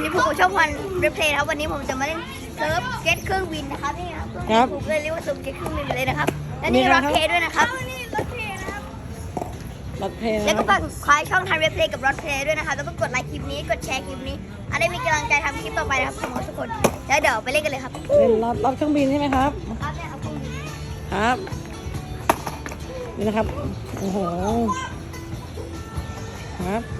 วันนี้ผมชอบวันเรเพลย์ครับวันนี้ผมจะมาเล่นเซิร์ฟเก็ตเครื่องบินนะครับนี่ครับครับผมเลยเรียกว่าเซิร์ฟเก็ตเครื่องบินไปเลยนะครับและมีนี่อะไรร็อกครับเคด้วยนะครับนี่ร็อกเคนะครับรถเพลงแล้วก็นะฝากคลายช่องทางเรเพลย์กับร็อกเคด้วยนะครับแล้วก็กดไลค์คลิปนี้กดแชร์คลิปนี้อันได้มีกำลังใจทำคลิปต่อไปนะครับขอบคุณทุกคนแล้วเดี๋ยวไปเล่นกันเลยครับเล่นรถรถเครื่องบินใช่ไหมครับ ครับเนี่ยครับเครื่องบินครับ นี่นะครับ โอ้โห ครับ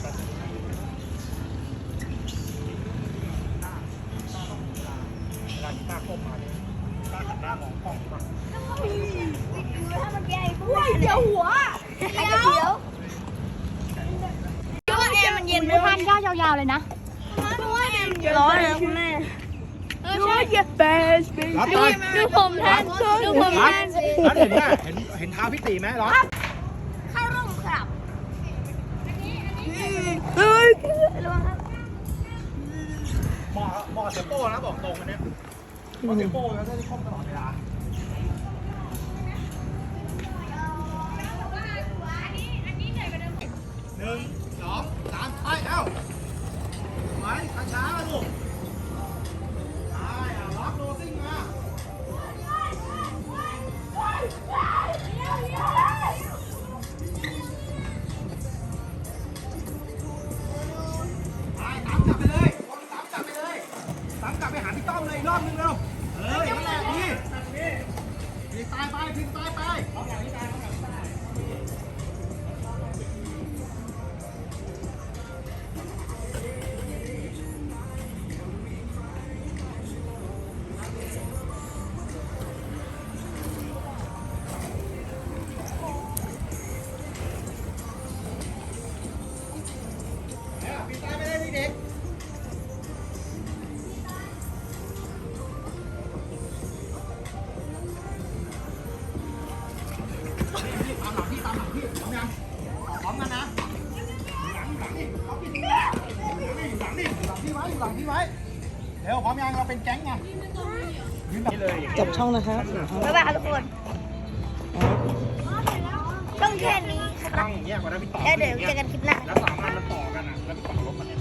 เช็คดูแป๊บนึงเวลาที่ต้าก้มมาเนี่ยต้าหันหน้ามองกล้องป่ะว้ายเดี๋ยวหัว เดี๋ยวเดี๋ยวว่าแอร์มันเย็นไหมทานย่อยาวๆเลยนะร้อนนะคุณแม่ดูเย็บเบสดูผมแทนดูผมแทนรับเห็นไหมเห็นเห็นเท้าพี่ตีไหมรับเข้าร่มครับเฮ้ย ระวังครับเหมาะเหมาะกับเซโป้นะบอกตรงอันเนี้ยเพราะเซโป้แล้วจะได้ค่อมตลอดเวลาหนึ่งสองสามไปเอ้าไปช้าๆลูกไปอะล็อกโรซิ่งมา เร็วพร้อมยังเราเป็นแก๊งไงยืนแบบนี้เลยจบช่องนะครับบ๊ายบายครับทุกคน ต้องแค่นี้ครับตั้งอย่างเงี้ยกว่าได้พี่ต่อแล้วเดี๋ยวเจอกันคลิปหน้า แล้วสามอันมันต่อกันอะแล้วพี่ต่อลบกันเนี่ย